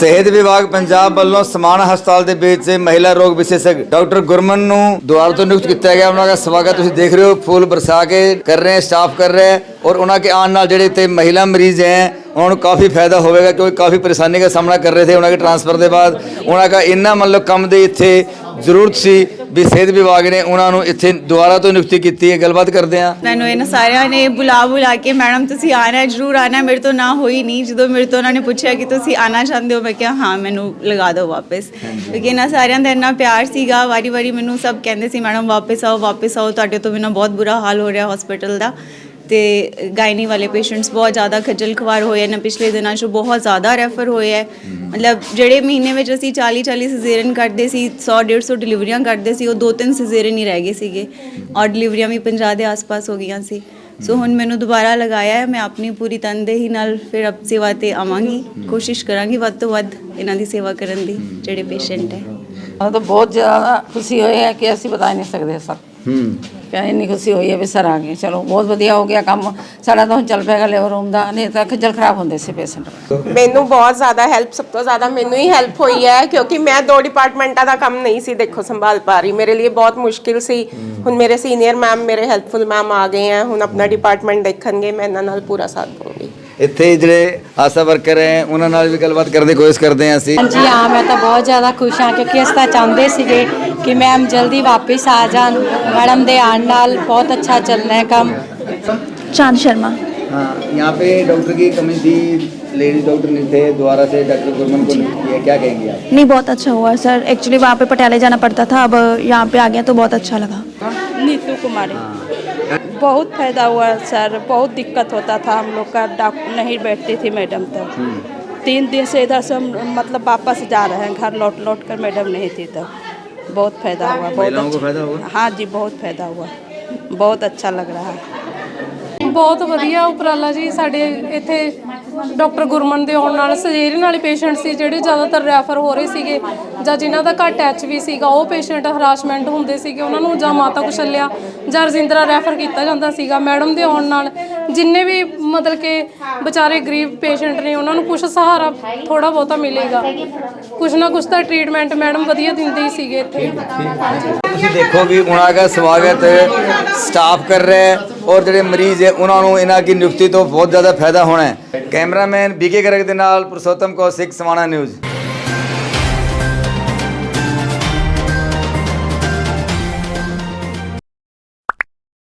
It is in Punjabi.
ਸਿਹਤ ਵਿਭਾਗ ਪੰਜਾਬ ਵੱਲੋਂ ਸਮਾਨ ਹਸਪਤਾਲ ਦੇ ਵਿੱਚ ਮਹਿਲਾ ਰੋਗ ਵਿਸ਼ੇਸ਼ਕ ਡਾਕਟਰ ਗੁਰਮਨ ਨੂੰ ਦੁਆਰ ਤੋਂ ਨਿਯੁਕਤ ਕੀਤਾ ਗਿਆ। ਉਹਨਾਂ ਦਾ ਸਵਾਗਤ ਤੁਸੀਂ ਦੇਖ ਰਹੇ ਹੋ। ਫੁੱਲ ਬਰਸਾ ਕੇ ਕਰ ਰਹੇ, ਸਟਾਫ ਕਰ ਰਹੇ ਔਰ ਉਹਨਾਂ ਕੇ ਆਉਣ ਨਾਲ ਜਿਹੜੇ ਤੇ ਮਹਿਲਾ ਮਰੀਜ਼ ਹੈ, ਉਹਨਾਂ ਨੂੰ ਕਾਫੀ ਫਾਇਦਾ ਹੋਵੇਗਾ ਕਿਉਂਕਿ ਕਾਫੀ ਪਰੇਸ਼ਾਨੀ ਦਾ ਸਾਹਮਣਾ ਕਰ ਰਹੇ ਸੀ। ਉਹਨਾਂ ਦੇ ਟ੍ਰਾਂਸਫਰ ਦੇ ਬਾਅਦ ਉਹਨਾਂ ਦਾ ਇੰਨਾ ਮਤਲਬ ਕੰਮ ਦੇ ਇੱਥੇ ਜ਼ਰੂਰਤ ਸੀ ਵੀ ਸਿਹਤ ਵਿਭਾਗ ਨੇ ਉਹਨਾਂ ਨੂੰ ਇੱਥੇ ਦੁਆਰਾ ਤੋਂ ਨਿਯੁਕਤੀ ਕੀਤੀ ਹੈ। ਗੱਲਬਾਤ ਕਰਦੇ ਹਾਂ। ਮੈਨੂੰ ਇਹਨਾਂ ਸਾਰਿਆਂ ਨੇ ਬੁਲਾ ਬੁਲਾ ਕੇ ਮੈਡਮ ਤੁਸੀਂ ਆਣਾ ਜਰੂਰ ਆਣਾ। ਮੇਰੇ ਤੋਂ ਨਾ ਹੋਈ ਨਹੀਂ। ਜਦੋਂ ਮੇਰੇ ਤੋਂ ਉਹਨਾਂ ਨੇ ਪੁੱਛਿਆ ਕਿ ਤੁਸੀਂ ਆਣਾ ਚਾਹੁੰਦੇ ਹੋ ਮੈਂ ਕਿਹਾ ਹਾਂ ਮੈਨੂੰ ਲਗਾ ਦਿਓ ਵਾਪਸ। ਕਿਉਂਕਿ ਇਹਨਾਂ ਸਾਰਿਆਂ ਦਾ ਇੰਨਾ ਪਿਆਰ ਸੀਗਾ। ਵਾਰੀ ਵਾਰੀ ਮੈਨੂੰ ਸਭ ਕਹਿੰਦੇ ਸੀ ਮੈਡਮ ਵਾਪਸ ਆਓ ਵਾਪਸ ਆਓ। ਤੁਹਾਡੇ ਤੋਂ ਬਿਨਾਂ ਬਹੁਤ ਬੁਰਾ ਹਾਲ ਹੋ ਰਿਹਾ ਹਸਪੀਟਲ ਦਾ। ਤੇ ਗਾਇਨੀ ਵਾਲੇ ਪੇਸ਼ੈਂਟਸ ਬਹੁਤ ਜ਼ਿਆਦਾ ਖੱਜਲ ਖਵਾਰ ਹੋਏ ਨੇ, ਪਿਛਲੇ ਦਿਨਾਂ 'ਚ ਬਹੁਤ ਜ਼ਿਆਦਾ ਰੈਫਰ ਹੋਏ ਹੈ। ਮਤਲਬ ਜਿਹੜੇ ਮਹੀਨੇ ਵਿੱਚ ਅਸੀਂ 40 40 ਸਿਜ਼ੇਰੀਅਨ ਕਰਦੇ ਸੀ 100 150 ਡਿਲੀਵਰੀਆਂ ਕਰਦੇ ਸੀ, ਉਹ ਦੋ ਤਿੰਨ ਸਿਜ਼ੇਰੀਅਨ ਹੀ ਰਹਿ ਗਏ ਸੀਗੇ ਔਰ ਡਿਲੀਵਰੀਆਂ ਵੀ 50 ਦੇ ਆਸ-ਪਾਸ ਹੋ ਗਈਆਂ ਸੀ। ਸੋ ਹੁਣ ਮੈਨੂੰ ਦੁਬਾਰਾ ਲਗਾਇਆ ਹੈ, ਮੈਂ ਆਪਣੀ ਪੂਰੀ ਤਨਦੇਹੀ ਨਾਲ ਫਿਰ ਅਬ ਸੇਵਾ ਤੇ ਆਵਾਂਗੀ। ਕੋਸ਼ਿਸ਼ ਕਰਾਂਗੀ ਵੱਧ ਤੋਂ ਵੱਧ ਇਹਨਾਂ ਦੀ ਸੇਵਾ ਕਰਨ ਦੀ, ਜਿਹੜੇ ਪੇਸ਼ੈਂਟ ਹੈ। ਸਾਨੂੰ ਤਾਂ ਬਹੁਤ ਜ਼ਿਆਦਾ ਖੁਸ਼ੀ ਹੋਈ ਹੈ ਕਿ ਅਸੀਂ ਬਤਾ ਨਹੀਂ ਸਕਦੇ ਸਰ ਹੂੰ। ਕਿ ਇੰਨੀ ਖੁਸ਼ੀ ਹੋਈ ਹੈ ਵੀ ਸਰ ਆ ਗਏ। ਚਲੋ ਬਹੁਤ ਵਧੀਆ ਹੋ ਗਿਆ ਕੰਮ। ਸਾਡਾ ਤਾਂ ਹੁਣ ਚੱਲ ਪਏਗਾ ਲੇਬਰ ਰੂਮ ਦਾ। ਨਹੀਂ ਤਾਂ ਖੱਜਲ ਖਰਾਬ ਹੁੰਦੇ ਸੀ ਪੇਸ਼ੈਂਟ ਮੈਨੂੰ ਬਹੁਤ ਜ਼ਿਆਦਾ ਹੈਲਪ ਸਭ ਤੋਂ ਜ਼ਿਆਦਾ ਮੈਨੂੰ ਹੀ ਹੈਲਪ ਹੋਈ ਹੈ ਕਿਉਂਕਿ ਮੈਂ ਦੋ ਡਿਪਾਰਟਮੈਂਟਾਂ ਦਾ ਕੰਮ ਨਹੀਂ ਸੀ ਦੇਖੋ ਸੰਭਾਲ ਪਾ ਰਹੀ। ਮੇਰੇ ਲਈ ਬਹੁਤ ਮੁਸ਼ਕਿਲ ਸੀ। ਹੁਣ ਮੇਰੇ ਸੀਨੀਅਰ ਮੈਮ ਮੇਰੇ ਹੈਲਪਫੁਲ ਮੈਮ ਆ ਗਏ ਹੈ। ਹੁਣ ਆਪਣਾ ਡਿਪਾਰਟਮੈਂਟ ਦੇਖਣਗੇ। ਮੈਂ ਇਹਨਾਂ ਨਾਲ ਪੂਰਾ ਸਾਥ ਦਊਂਗੀ। ਇੱਥੇ ਜਿਹੜੇ ਆਸਾ ਵਰਕਰ ਹੈ ਉਹਨਾਂ ਨਾਲ ਵੀ ਗੱਲਬਾਤ ਕਰਨ ਦੀ ਕੋਸ਼ਿਸ਼ ਕਰਦੇ ਹਾਂ ਅਸੀਂ। ਹਾਂਜੀ ਹਾਂ ਮੈਂ ਤਾਂ ਬਹੁਤ ਜ਼ਿਆਦਾ ਖੁਸ਼ ਹਾਂ ਕਿਉਂਕਿ ਅਸੀਂ ਤਾਂ ਚਾਹੁੰਦੇ ਸੀਗੇ कि मैम जल्दी वापस आ जान। मैडम दे आन नाल बहुत अच्छा चलना है काम। चाँद शर्मा। हाँ यहाँ पे डॉक्टर की कमी थी लेडीज़ डॉक्टर नहीं थे दोबारा से डॉक्टर गुरमन को क्या कहेंगे आप? नहीं बहुत अच्छा हुआ सर। एक्चुअली वहाँ पे पटियाले जाना पड़ता था अब यहाँ पे आ गया तो बहुत अच्छा लगा। नीतू कुमारी। हाँ। बहुत फ़ायदा हुआ सर बहुत दिक्कत होता था हम लोग का डॉक्टर नहीं बैठती थी मैडम तक हम्म। तीन दिन से इधर से मतलब वापस जा रहे हैं घर लौट लौट कर मैडम नहीं थी तब। बहुत फायदा हुआ बहुत महिलाओं को अच्छा फायदा हुआ हाँ जी बहुत फायदा हुआ बहुत अच्छा लग रहा है ਬਹੁਤ ਵਧੀਆ ਉਪਰਾਲਾ ਜੀ ਸਾਡੇ ਇੱਥੇ ਡਾਕਟਰ ਗੁਰਮਨ ਦੇ ਆਉਣ ਨਾਲ ਸਰਜਰੀਨ ਵਾਲੇ ਪੇਸ਼ੈਂਟ ਸੀ ਜਿਹੜੇ ਜ਼ਿਆਦਾਤਰ ਰੈਫਰ ਹੋ ਰਹੇ ਸੀਗੇ ਜਾਂ ਜਿਨ੍ਹਾਂ ਦਾ ਘੱਟ ਐਚਵੀ ਸੀਗਾ ਉਹ ਪੇਸ਼ੈਂਟ ਹਰਾਸਮੈਂਟ ਹੁੰਦੇ ਸੀਗੇ ਉਹਨਾਂ ਨੂੰ ਜਾਂ ਮਾਤਾ ਕੁਸ਼ਲਿਆ ਜਾਂ ਰਜਿੰਦਰਾ ਰੈਫਰ ਕੀਤਾ ਜਾਂਦਾ ਸੀਗਾ ਮੈਡਮ ਦੇ ਆਉਣ ਨਾਲ ਜਿੰਨੇ ਵੀ ਮਤਲਬ ਕਿ ਵਿਚਾਰੇ ਗਰੀਬ ਪੇਸ਼ੈਂਟ ਨੇ ਉਹਨਾਂ ਨੂੰ ਕੁਝ ਸਹਾਰਾ ਥੋੜਾ ਬਹੁਤਾ ਮਿਲੇਗਾ। ਕੁਝ ਨਾ ਕੁਝ ਤਾਂ ਟ੍ਰੀਟਮੈਂਟ ਮੈਡਮ ਵਧੀਆ ਦਿੰਦੇ ਹੀ ਸੀਗੇ ਇੱਥੇ। ਤੁਸੀਂ ਦੇਖੋ ਵੀ ਉਹਨਾਂ ਦਾ ਸਵਾਗਤ ਸਟਾਫ ਕਰ ਰਿਹਾ ਹੈ ਔਰ ਜਿਹੜੇ ਮਰੀਜ਼ ਹੈ ਉਹਨਾਂ ਨੂੰ ਇਹਨਾਂ ਦੀ ਨਿਯੁਕਤੀ ਤੋਂ ਬਹੁਤ ਜ਼ਿਆਦਾ ਫਾਇਦਾ ਹੋਣਾ ਹੈ। ਕੈਮਰਾਮੈਨ ਬੀਕੇ ਗਰਗ ਦੇ ਨਾਲ ਪੁਰਸ਼ੋਤਮ ਕੌਸ਼ਿਕ ਸਮਾਣਾ ਨਿਊਜ਼।